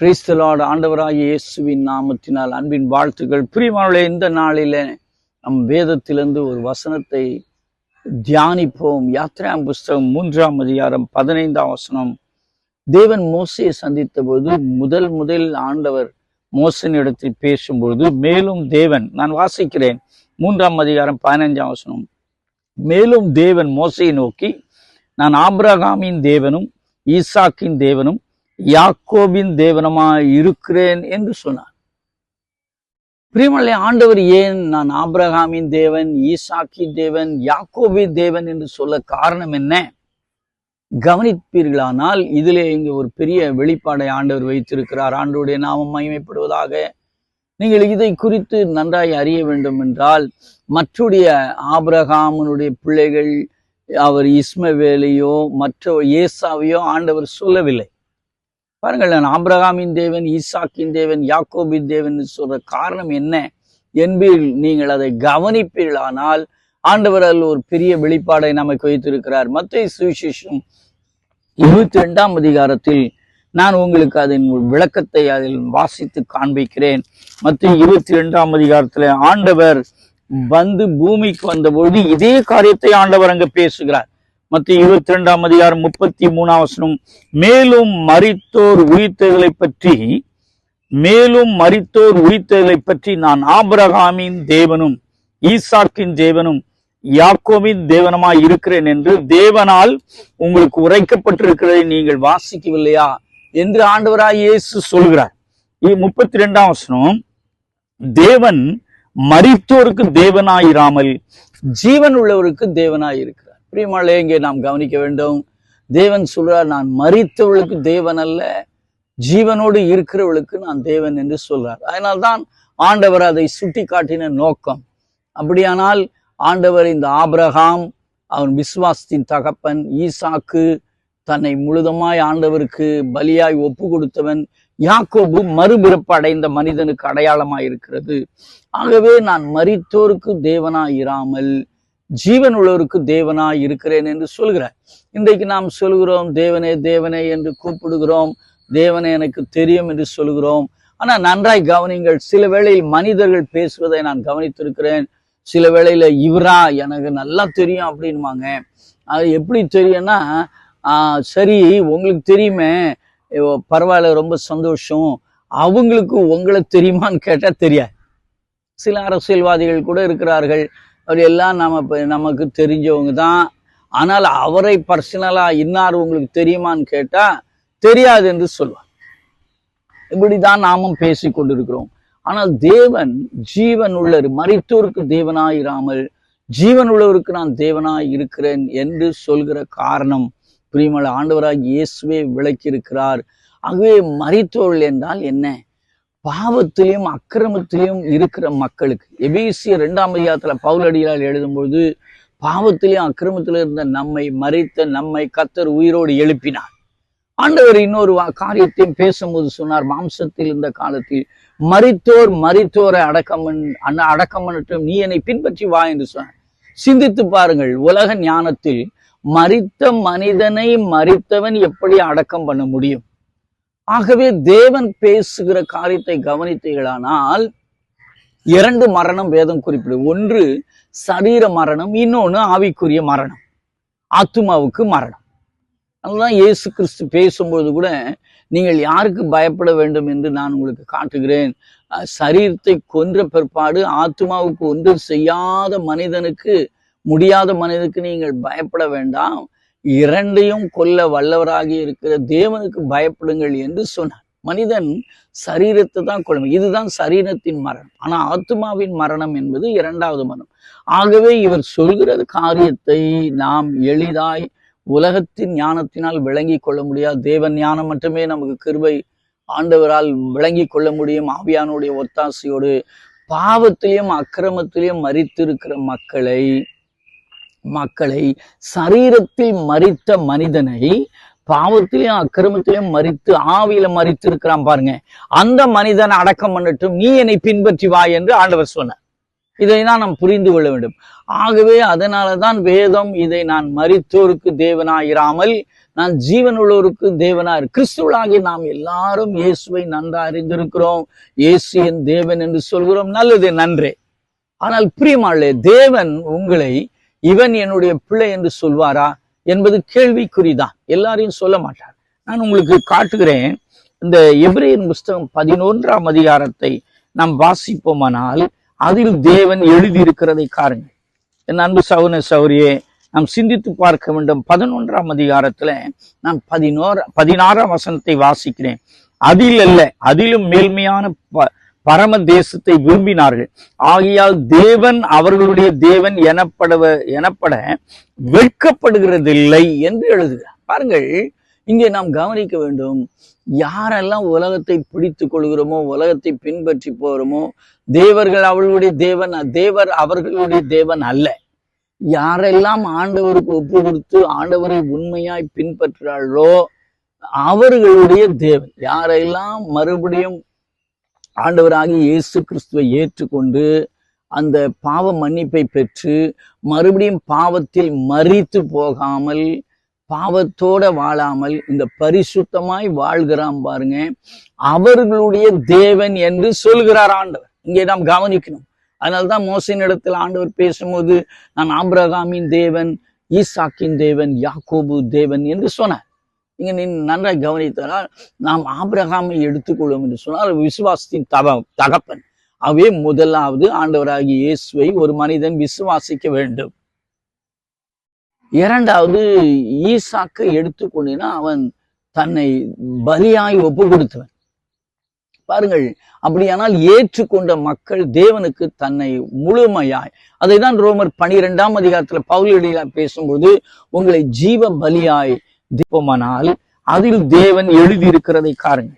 கிறிஸ்தலோட ஆண்டவராகிய இயேசுவின் நாமத்தினால் அன்பின் வாழ்த்துக்கள். பிரியமானவர்களே இந்த நாளில நம் வேதத்திலிருந்து ஒரு வசனத்தை தியானிப்போம். யாத்திராம் புஸ்தகம் மூன்றாம் அதிகாரம் பதினைந்தாம் வசனம். தேவன் மோசையை சந்தித்த போது முதல் முதல் ஆண்டவர் மோசனிடத்தில் பேசும்பொழுது மேலும் தேவன் நான் வாசிக்கிறேன். மூன்றாம் அதிகாரம் பதினைஞ்சாம் வசனம். மேலும் தேவன் மோசையை நோக்கி நான் ஆப்ரகாமின் தேவனும் ஈசாக்கின் தேவனும் யாக்கோபின் தேவனமாய் இருக்கிறேன் என்று சொன்னார். பிரியமலை ஆண்டவர் ஏன் நான் ஆபிரகாமின் தேவன் ஈசாக்கி தேவன் யாக்கோபின் தேவன் என்று சொல்ல காரணம் என்ன? கவனிப்பீர்களானால் இதிலே இங்கு ஒரு பெரிய வெளிப்பாடை ஆண்டவர் வைத்திருக்கிறார். ஆண்டவருடைய நாமம் மகிமைப்படுவதாக நீங்கள் இதை குறித்து நன்றாய் அறிய வேண்டும் என்றால் மற்றுடைய ஆபிரகாமனுடைய பிள்ளைகள் அவர் இஸ்மவேலையோ மற்ற ஏசாவையோ ஆண்டவர் சொல்லவில்லை. பாருங்கள் நான் ஆபிரகாமின் தேவன் ஈசாக்கின் தேவன் யாக்கோபின் தேவன் சொல்ற காரணம் என்ன? என்பீர்கள் நீங்கள் அதை கவனிப்பீர்களானால் ஆண்டவர் அதில் ஒரு பெரிய வெளிப்பாடை நமக்கு வைத்திருக்கிறார். மத்திய சுவிசேஷம் இருபத்தி ரெண்டாம் அதிகாரத்தில் நான் உங்களுக்கு அதன் விளக்கத்தை அதில் வாசித்து காண்பிக்கிறேன். மத்திய இருபத்தி ரெண்டாம் அதிகாரத்துல ஆண்டவர் வந்து பூமிக்கு வந்தபொழுது இதே காரியத்தை ஆண்டவர் அங்க பேசுகிறார். மத்திய இருபத்தி ரெண்டாம் அதிகாரம் முப்பத்தி மூணாம் வசனம். மேலும் மறித்தோர் உயிர்த்ததை பற்றி மேலும் மறித்தோர் உயிர்த்ததை பற்றி நான் ஆபிரகாமின் தேவனும் ஈசாக்கின் தேவனும் யாக்கோவின் தேவனமாய் இருக்கிறேன் என்று தேவனால் உங்களுக்கு உரைக்கப்பட்டிருக்கிறதை நீங்கள் வாசிக்கவில்லையா என்று ஆண்டவராய் இயேசு சொல்கிறார். முப்பத்தி ரெண்டாம் வசனம் தேவன் மறித்தோருக்கு தேவனாயிராமல் ஜீவன் உள்ளவருக்கு தேவனாயிருக்கிறார். பிரியமாளே இங்கே நாம் கவனிக்க வேண்டும் தேவன் சொல்றார் நான் மறித்தவளுக்கு தேவன் அல்ல ஜீவனோடு இருக்கிறவளுக்கு நான் தேவன் என்று சொல்றார். அதனால்தான் ஆண்டவர் அதை சுட்டி காட்டின நோக்கம். அப்படியானால் ஆண்டவர் இந்த ஆபிரகாம் அவன் விசுவாசத்தின் தகப்பன் ஈசாக்கு தன்னை முழுதமாய் ஆண்டவருக்கு பலியாய் ஒப்பு கொடுத்தவன் யாக்கோபு மறுபிறப்பு அடைந்த மனிதனுக்கு அடையாளமாய் இருக்கிறது ஆகவே நான் மறித்தோருக்கு தேவனாய் இராமல் ஜீவன் உள்ளவருக்கு தேவனாய் இருக்கிறேன் என்று சொல்கிறார். இன்றைக்கு நாம் சொல்கிறோம் தேவனே தேவனே என்று கூப்பிடுகிறோம். தேவனே எனக்கு தெரியும் என்று சொல்கிறோம். ஆனா நன்றாய் கவனிங்கள் சில வேளையில் மனிதர்கள் பேசுவதை நான் கவனித்திருக்கிறேன். சில வேளையில இவரா எனக்கு நல்லா தெரியும் அப்படின்வாங்க அது எப்படி தெரியும்னா ஆஹ் சரி உங்களுக்கு தெரியுமே பரவாயில்ல ரொம்ப சந்தோஷம். அவங்களுக்கு உங்களை தெரியுமான்னு கேட்டா தெரியாது. சில அரசியல்வாதிகள் கூட இருக்கிறார்கள். அவர் எல்லாம் நம்ம நமக்கு தெரிஞ்சவங்க தான். ஆனால் அவரை பர்சனலா இன்னார் உங்களுக்கு தெரியுமான்னு கேட்டா தெரியாது என்று சொல்வார். இப்படிதான் நாமும் பேசி கொண்டிருக்கிறோம். ஆனால் தேவன் ஜீவன் உள்ளர் மறித்தோருக்கு தேவனாயிராமல் ஜீவன் உள்ளவருக்கு நான் தேவனாய் இருக்கிறேன் என்று சொல்கிற காரணம் பிரியமல ஆண்டவராக இயேசுவே விளக்கி இருக்கிறார் ஆகவே மறித்தோள் என்றால் என்ன? பாவத்திலையும் அக்கிரமத்திலையும் இருக்கிற மக்களுக்கு. எபிசிய ரெண்டாம் அதிகாரத்துல பவுலடியால் எழுதும்பொழுது பாவத்திலையும் அக்கிரமத்திலும் இருந்த நம்மை மறித்த நம்மை கத்தர் உயிரோடு எழுப்பினார். ஆண்டவர் இன்னொரு காரியத்தையும் பேசும்போது சொன்னார் மாம்சத்தில் இருந்த காலத்தில் மறித்தோர் மறித்தோரை அடக்கம் அடக்கம் பண்ணட்டும் நீ என்னை பின்பற்றி வா என்று சொன்னார். சிந்தித்து பாருங்கள் உலக ஞானத்தில் மறித்த மனிதனை மறித்தவன் எப்படி அடக்கம் பண்ண முடியும்? ஆகவே தேவன் பேசுகிற காரியத்தை கவனித்தீர்களானால் இரண்டு மரணம் வேதம் குறிப்பிடும். ஒன்று சரீர மரணம் இன்னொன்று ஆவிக்குரிய மரணம். ஆத்மாவுக்கு மரணம். அதுதான் இயேசு கிறிஸ்து பேசும்போது கூட நீங்கள் யாருக்கு பயப்பட வேண்டும் என்று நான் உங்களுக்கு காட்டுகிறேன். சரீரத்தை கொன்ற பிற்பாடு ஆத்மாவுக்கு ஒன்று செய்யாத மனிதனுக்கு முடியாத மனிதனுக்கு நீங்கள் பயப்பட வேண்டாம். இரண்டையும் கொல்ல வல்லவராகி இருக்கிற தேவனுக்கு பயப்படுங்கள் என்று சொன்னார். மனிதன் சரீரத்தை தான் கொள்ளும் இதுதான் சரீரத்தின் மரணம். ஆனா ஆத்மாவின் மரணம் என்பது இரண்டாவது மரணம். ஆகவே இவர் சொல்கிறது காரியத்தை நாம் எளிதாய் உலகத்தின் ஞானத்தினால் விளங்கி கொள்ள முடியாது. தேவன் ஞானம் மட்டுமே நமக்கு கிருபை ஆண்டவரால் விளங்கி கொள்ள முடியும். ஆவியானுடைய ஒத்தாசையோடு பாவத்திலையும் அக்கிரமத்திலையும் மறித்திருக்கிற மக்களை மக்களை சரீரத்தில் மறித்த மனிதனை பாவத்திலையும் அக்கிரமத்திலையும் மறித்து ஆவியில மறித்து இருக்கிறான் பாருங்க. அந்த மனிதன் அடக்கம் பண்ணட்டும் நீ என்னை பின்பற்றி வா என்று ஆண்டவர் சொன்னார். இதை தான் நாம் புரிந்து கொள்ள வேண்டும். ஆகவே அதனாலதான் வேதம் இதை நான் மறித்தோருக்கு தேவனாயிராமல் நான் ஜீவனுள்ளோருக்கு தேவனார் கிறிஸ்துவளாகி நாம் எல்லாரும் இயேசுவை நன்றாக அறிந்திருக்கிறோம். இயேசு என் தேவன் என்று சொல்கிறோம். நல்லது நன்றே. ஆனால் பிரியமாளே தேவன் உங்களை இவன் என்னுடைய பிள்ளை என்று சொல்வாரா என்பது கேள்விக்குறிதான். எல்லாரையும் சொல்ல மாட்டார். நான் உங்களுக்கு காட்டுகிறேன். இந்த எபிரேயர் புஸ்தகம் பதினொன்றாம் அதிகாரத்தை நாம் வாசிப்போமானால் அதில் தேவன் எழுதியிருக்கிறதை காருங்கள். என் அன்பு சவுன சௌரியே நாம் சிந்தித்து பார்க்க வேண்டும். பதினொன்றாம் அதிகாரத்துல நான் பதினோரா பதினாறாம் வசனத்தை வாசிக்கிறேன். அதில் அல்ல அதிலும் மேல்மையான ப- பரம தேசத்தை விரும்பினார்கள். ஆகையால் தேவன் அவர்களுடைய தேவன் எனப்படவ எனப்பட வெட்கப்படுகிறதில்லை என்று எழுதுகிறார். பாருங்கள் இங்கே நாம் கவனிக்க வேண்டும். யாரெல்லாம் உலகத்தை பிடித்து கொள்கிறோமோ உலகத்தை பின்பற்றி போகிறோமோ தேவர்கள் அவர்களுடைய தேவன் தேவர் அவர்களுடைய தேவன் அல்ல. யாரெல்லாம் ஆண்டவருக்கு ஒப்பு கொடுத்து ஆண்டவரை உண்மையாய் பின்பற்றுகிறாளோ அவர்களுடைய தேவன். யாரெல்லாம் மறுபடியும் ஆண்டவராகி இயேசு கிறிஸ்துவை ஏற்றுக்கொண்டு அந்த பாவ மன்னிப்பை பெற்று மறுபடியும் பாவத்தில் மறித்து போகாமல் பாவத்தோட வாழாமல் இந்த பரிசுத்தமாய் வாழ்கிறான் பாருங்க. அவர்களுடைய தேவன் என்று சொல்கிறார் ஆண்டவர். இங்கே நாம் கவனிக்கணும். அதனால்தான் மோசின் இடத்தில் ஆண்டவர் பேசும்போது நான் ஆபிரகாமின் தேவன் ஈசாக்கின் தேவன் யாக்கோபு தேவன் என்று சொன்னார். இங்க நீ நன்றாய் கவனித்தால் நாம் ஆபிரகாமை எடுத்துக்கொள்வோம் என்று சொன்னால் விசுவாசத்தின் தக தகப்பன். அவே முதலாவது ஆண்டவராகிய இயேசுவை ஒரு மனிதன் விசுவாசிக்க வேண்டும். இரண்டாவது ஈசாக்கை எடுத்துக்கொண்டினா அவன் தன்னை பலியாய் ஒப்பு கொடுத்தவன் பாருங்கள் அப்படியானால் ஏற்றுக்கொண்ட மக்கள் தேவனுக்கு தன்னை முழுமையாய். அதை தான் ரோமர் பனிரெண்டாம் அதிகாரத்துல பவுலடியா பேசும்போது உங்களை ஜீவ பலியாய் தீபமானால் அதில் தேவன் எழுதியிருக்கிறதை காருங்கள்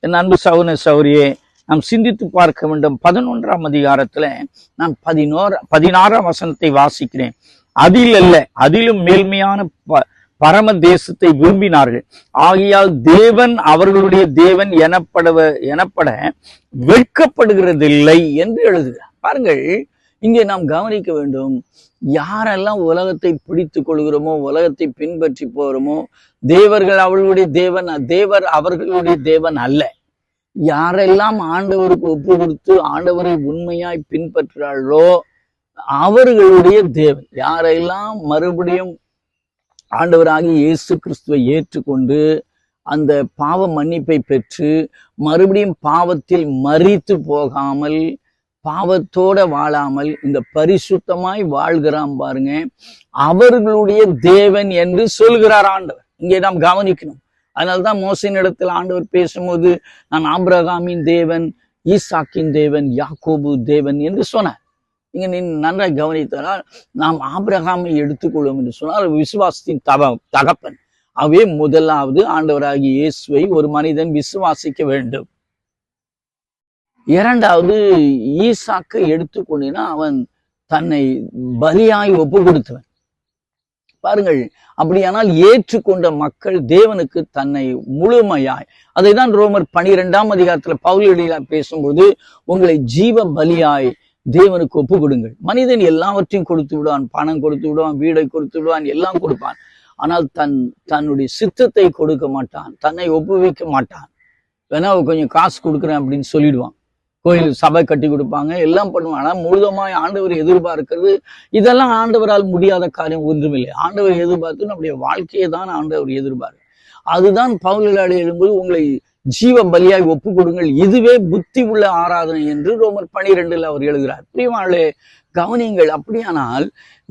என் அன்பு சவுன சௌரியே நாம் சிந்தித்து பார்க்க வேண்டும். பதினொன்றாம் அதிகாரத்துல நான் பதினோரு பதினாறாம் வசனத்தை வாசிக்கிறேன். அதில் அல்ல அதிலும் மேல்மையான ப- பரம தேசத்தை விரும்பினார்கள். ஆகையால் தேவன் அவர்களுடைய தேவன் எனப்படவ எனப்பட வெட்கப்படுகிறதில்லை என்று எழுதுகிறார். பாருங்கள் இங்கே நாம் கவனிக்க வேண்டும் யாரெல்லாம் உலகத்தை பிடித்து கொள்கிறோமோ உலகத்தை பின்பற்றி போகிறோமோ தேவர்கள் அவர்களுடைய தேவன் தேவர் அவர்களுடைய தேவன் அல்ல. யாரெல்லாம் ஆண்டவருக்கு ஒப்பு கொடுத்து ஆண்டவரை உண்மையாய் பின்பற்றுகிறார்களோ அவர்களுடைய தேவன். யாரெல்லாம் மறுபடியும் ஆண்டவராகி இயேசு கிறிஸ்துவை ஏற்றுக்கொண்டு அந்த பாவ மன்னிப்பை பெற்று மறுபடியும் பாவத்தில் மறித்து போகாமல் பாவத்தோட வாழாமல் இந்த பரிசுத்தமாய் வாழ்கிறான் பாருங்க. அவர்களுடைய தேவன் என்று சொல்கிறார் ஆண்டவர். இங்கே நாம் கவனிக்கணும். அதனால்தான் மோசின் இடத்தில் ஆண்டவர் பேசும்போது நான் ஆப்ரகாமின் தேவன் ஈசாக்கின் தேவன் யாக்கோபு தேவன் என்று சொன்னார். இங்க நீ நன்றாய் கவனித்தால் நாம் ஆபிரகாமை எடுத்துக்கொள்வோம் என்று சொன்னால் விசுவாசத்தின் தக தகப்பன். அவே முதலாவது ஆண்டவராகிய இயேசுவை ஒரு மனிதன் விசுவாசிக்க வேண்டும். இரண்டாவது ஈசாக்கு எடுத்துக்கொண்டினா அவன் தன்னை பலியாய் ஒப்பு கொடுத்தவன் பாருங்கள் அப்படியானால் ஏற்றுக்கொண்ட மக்கள் தேவனுக்கு தன்னை முழுமையாய் அதை தான் ரோமர் பனிரெண்டாம் அதிகாரத்துல பவுலடியா பேசும்போது உங்களை ஜீவ பலியாய் தேவனுக்கு ஒப்பு கொடுங்கள் மனிதன் எல்லாவற்றையும் கொடுத்து விடுவான். பணம் கொடுத்து விடுவான் வீடை கொடுத்து விடுவான் எல்லாம் கொடுப்பான். ஆனால் தன் தன்னுடைய சித்தத்தை கொடுக்க மாட்டான் தன்னை ஒப்புவிக்க மாட்டான். வேணா கொஞ்சம் காசு கொடுக்குறேன் அப்படின்னு சொல்லிடுவான். கோயில் சபை கட்டி கொடுப்பாங்க. எல்லாம் பண்ணுவாங்க. ஆனால் முழுதமாய் ஆண்டவர் எதிர்பார்க்கிறது இதெல்லாம் ஆண்டவரால் முடியாத காரியம் ஒன்றுமில்லை. ஆண்டவர் எதிர்பார்த்து நம்முடைய வாழ்க்கையை தான் ஆண்டவர் எதிர்பார்க்க அதுதான் பவுலாடி எழும்போது உங்களை ஜீவ பலியாய் ஒப்பு கொடுங்கள். இதுவே புத்தி உள்ள ஆராதனை என்று ரோமர் பனிரெண்டில் அவர் எழுதுகிறார். பிரியமாளே கவனியுங்கள். அப்படியானால்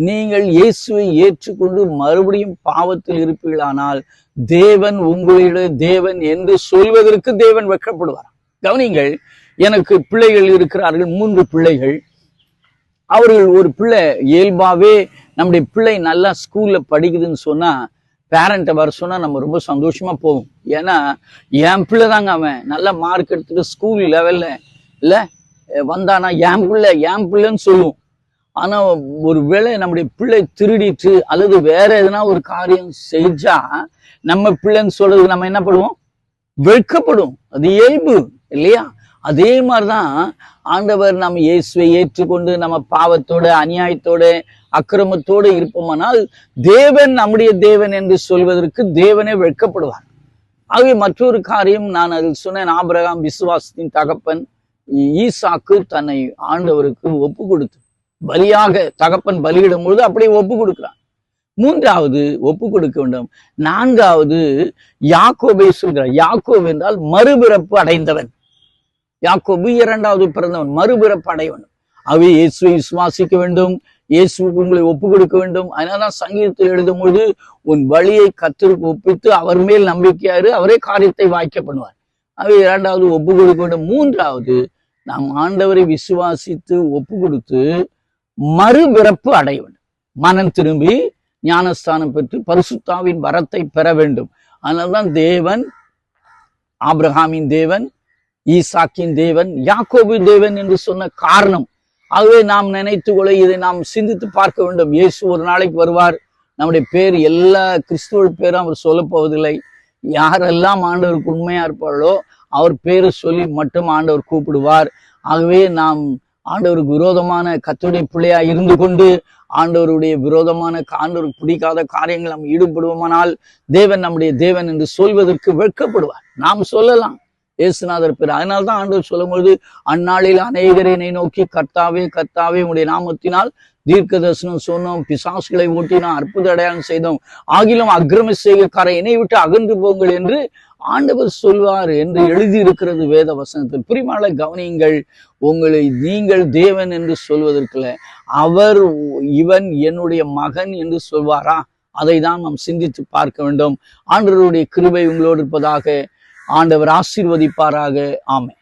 நீங்கள் இயேசுவை ஏற்றுக்கொண்டு மறுபடியும் பாவத்தில் இருப்பீர்களானால் தேவன் உங்களிட தேவன் என்று சொல்வதற்கு தேவன் வெட்கப்படுவார். கவனிங்கள் எனக்கு பிள்ளைகள் இருக்கிறார்கள் மூன்று பிள்ளைகள். அவர்கள் ஒரு பிள்ளை இயல்பாவே நம்முடைய பிள்ளை நல்லா ஸ்கூல்ல படிக்குதுன்னு சொன்னா பேரண்ட்டை வர சொன்னா நம்ம ரொம்ப சந்தோஷமா போவோம் ஏன்னா என் பிள்ளை தாங்க அவன். நல்லா மார்க் எடுத்துட்டு ஸ்கூல் லெவல்ல இல்ல வந்தானா என் பிள்ளை என் பிள்ளைன்னு சொல்லுவோம். ஆனா ஒரு வேளை நம்முடைய பிள்ளை திருடிட்டு அல்லது வேற எதனா ஒரு காரியம் செஞ்சா நம்ம பிள்ளைன்னு சொல்றதுக்கு நம்ம என்ன பண்ணுவோம்? வெட்கப்படும். அது இயல்பு இல்லையா? அதே மாதிரிதான் ஆண்டவர் நம்ம இயேசுவை ஏற்றுக்கொண்டு நம்ம பாவத்தோட அநியாயத்தோட அக்கிரமத்தோடு இருப்போமானால் தேவன் நம்முடைய தேவன் என்று சொல்வதற்கு தேவனே வெட்கப்படுவார். ஆகவே மற்றொரு காரியம் நான் அதில் சொன்னேன். ஆபிரகாம் விசுவாசத்தின் தகப்பன் ஈசாக்கு தன்னை ஆண்டவருக்கு ஒப்பு கொடுத்து பலியாக தகப்பன் பலியிடும் பொழுது அப்படியே ஒப்பு கொடுக்கிறான். மூன்றாவது ஒப்பு கொடுக்க வேண்டும். நான்காவது யாக்கோபை சொல்கிறார். யாக்கோப் என்றால் மறுபிறப்பு அடைந்தவன். யாக்கோபு இரண்டாவது பிறந்தவன் மறுபிறப்பு அடைய வேண்டும் அவை இயேசுவை விசுவாசிக்க வேண்டும் இயேசுவுக்கு உங்களை ஒப்பு கொடுக்க வேண்டும். அதனாலதான் சங்கீதத்தில் எழுதும் பொழுது உன் வழியை கத்திற்கு ஒப்பித்து அவர் மேல் நம்பிக்கையாரு அவரே காரியத்தை வாய்க்க பண்ணுவார் அவை இரண்டாவது ஒப்பு கொடுக்க வேண்டும். மூன்றாவது நாம் ஆண்டவரை விசுவாசித்து ஒப்பு கொடுத்து மறுபிறப்பு அடைய வேண்டும் மனம் திரும்பி ஞானஸ்தானம் பெற்று பரிசுத்தாவின் வரத்தை பெற வேண்டும். அதனால்தான் தேவன் ஆப்ரஹாமின் தேவன் ஈசாக்கின் தேவன் யாக்கோபின் தேவன் என்று சொன்ன காரணம். ஆகவே நாம் நினைத்து கொள்ள இதை நாம் சிந்தித்து பார்க்க வேண்டும். இயேசு ஒரு நாளைக்கு வருவார். நம்முடைய பேர் எல்லா கிறிஸ்துவ பேரும் அவர் சொல்லப்போவதில்லை யாரெல்லாம் ஆண்டவருக்கு உண்மையா இருப்பார்களோ அவர் பேரை சொல்லி மட்டும் ஆண்டவர் கூப்பிடுவார். ஆகவே நாம் ஆண்டவருக்கு விரோதமான கத்துடைய பிள்ளையா இருந்து கொண்டு ஆண்டவருடைய விரோதமான ஆண்டவருக்கு பிடிக்காத காரியங்கள் நாம் ஈடுபடுவோமானால் தேவன் நம்முடைய தேவன் என்று சொல்வதற்கு வெட்கப்படுவார். நாம் சொல்லலாம். இயேசுநாதர் பேர் அதனால்தான் ஆண்டவர் சொல்லும்பொழுது அந்நாளில் அநேகரை என்னை நோக்கி கர்த்தாவே கர்த்தாவே உடைய நாமத்தினால் தீர்க்க தரிசனம் சொன்னோம் பிசாசுகளை ஓட்டினோம் அற்புத அடையாளம் செய்தோம். ஆகிலும் அக்கிரம செய்கைக்காரை என்னை விட்டு அகன்று போங்கள் என்று ஆண்டவர் சொல்வார் என்று எழுதியிருக்கிறது வேத வசனத்தில். பிரிமால கவனியுங்கள் உங்களை நீங்கள் தேவன் என்று சொல்வதற்குல அவர் இவன் என்னுடைய மகன் என்று சொல்வாரா? அதை தான் நாம் சிந்தித்து பார்க்க வேண்டும். ஆண்டவருடைய கிருபை உங்களோடு இருப்பதாக ஆண்டவர் ஆசீர்வதிப்பாராக. ஆமை